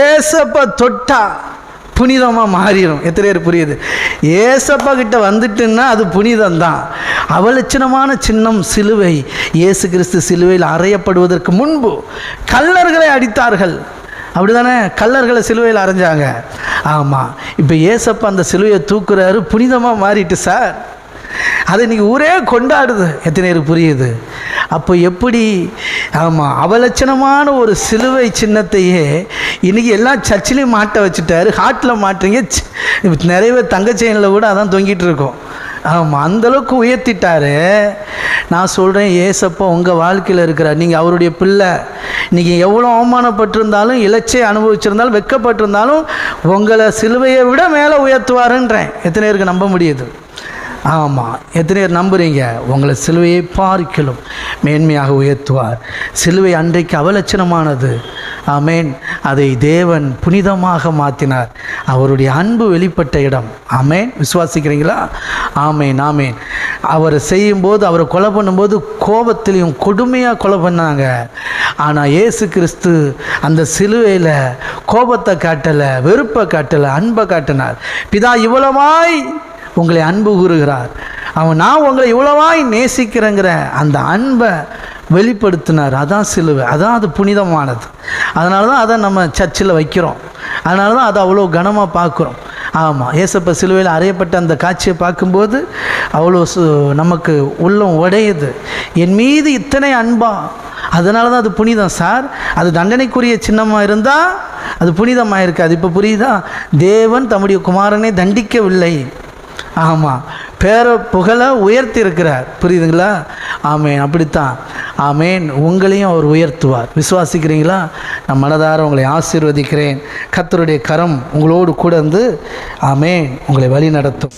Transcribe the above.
ஏசப்பா தொட்டா புனிதமாக மாறிடும். எத்தனை பேர் புரியுது? ஏசப்பா கிட்ட வந்துட்டுன்னா அது புனிதம் தான் அவலட்சணமான சின்னம் சிலுவை. இயேசு கிறிஸ்து சிலுவையில் அறையப்படுவதற்கு முன்பு கல்லர்களை அடித்தார்கள். அப்படிதானே? கல்லர்களை சிலுவையில் அரைஞ்சாங்க ஆமாம் இப்போ ஏசப்பா அந்த சிலுவையை தூக்குறாரு புனிதமாக மாறிட்டு சார். அதை இன்னைக்கு ஊரே கொண்டாடுது. எத்தனை பேர் புரியுது? அப்போ எப்படி? ஆமாம் அவலட்சணமான ஒரு சிலுவை சின்னத்தையே இன்றைக்கி எல்லாம் சர்ச்சிலையும் மாட்ட வச்சுட்டாரு. ஹார்ட்டில் மாட்டுறீங்க. நிறைய பேர் தங்க செயினில் கூட அதான் தொங்கிட்டு இருக்கோம். ஆமாம் அந்தளவுக்கு உயர்த்திட்டாரு. நான் சொல்கிறேன் ஏசப்பா உங்கள் வாழ்க்கையில் இருக்கிறார். நீங்கள் அவருடைய பிள்ளை. நீங்கள் எவ்வளோ அவமானப்பட்டிருந்தாலும் இலச்சை அனுபவிச்சிருந்தாலும் வெக்கப்பட்டிருந்தாலும் உங்களை சிலுவையை விட மேலே உயர்த்துவாருன்றேன். எத்தனை பேருக்கு நம்ப முடியுது? ஆமாம் எத்தனை பேர் நம்புகிறீங்க உங்களை சிலுவையை பார்க்கலும். மேன்மையாக உயர்த்துவார். சிலுவை அன்றைக்கு அவலட்சணமானது. அமேன் அதை தேவன் புனிதமாக மாற்றினார். அவருடைய அன்பு வெளிப்பட்ட இடம். ஆமேன். விசுவாசிக்கிறீங்களா? ஆமேன் ஆமேன். அவரை செய்யும்போது அவரை கொலை பண்ணும்போது கோபத்திலையும் கொடுமையாக கொலை பண்ணாங்க. ஆனால் இயேசு கிறிஸ்து அந்த சிலுவையில் கோபத்தை காட்டலை வெறுப்பை காட்டலை அன்பை காட்டினார். பிதா இவ்வளவாய் உங்களை அன்பு கூறுகிறார். அவன் நான் உங்களை இவ்வளவாய் நேசிக்கிறேங்கிற அந்த அன்பை வெளிப்படுத்தினார். அதான் சிலுவை அதான் அது புனிதமானது. அதனால தான் அதை நம்ம சர்ச்சில் வைக்கிறோம். அதனால தான் அதை அவ்வளோ கனமாக பார்க்குறோம். ஆமாம் ஏசப்ப சிலுவையில் அறையப்பட்ட அந்த காட்சியை பார்க்கும்போது அவ்வளோ சு நமக்கு உள்ளம் உடையுது. என் மீது இத்தனை அன்பா? அதனால தான் அது புனிதம் சார் அது தண்டனைக்குரிய சின்னமாக இருந்தால் அது புனிதமாக இருக்காது இப்போ புரியுதா? தேவன் தம்முடைய குமாரனை தண்டிக்கவில்லை. ஆமாம் பேர புகழை உயர்த்தி இருக்கிறார் புரியுதுங்களா? ஆமேன். அப்படித்தான். ஆமேன். உங்களையும் அவர் உயர்த்துவார். விசுவாசிக்கிறீங்களா? நான் மனதார உங்களை ஆசீர்வதிக்கிறேன். கத்தருடைய கரம் உங்களோடு கூட இருந்து ஆமேன் உங்களை வழி நடத்தும்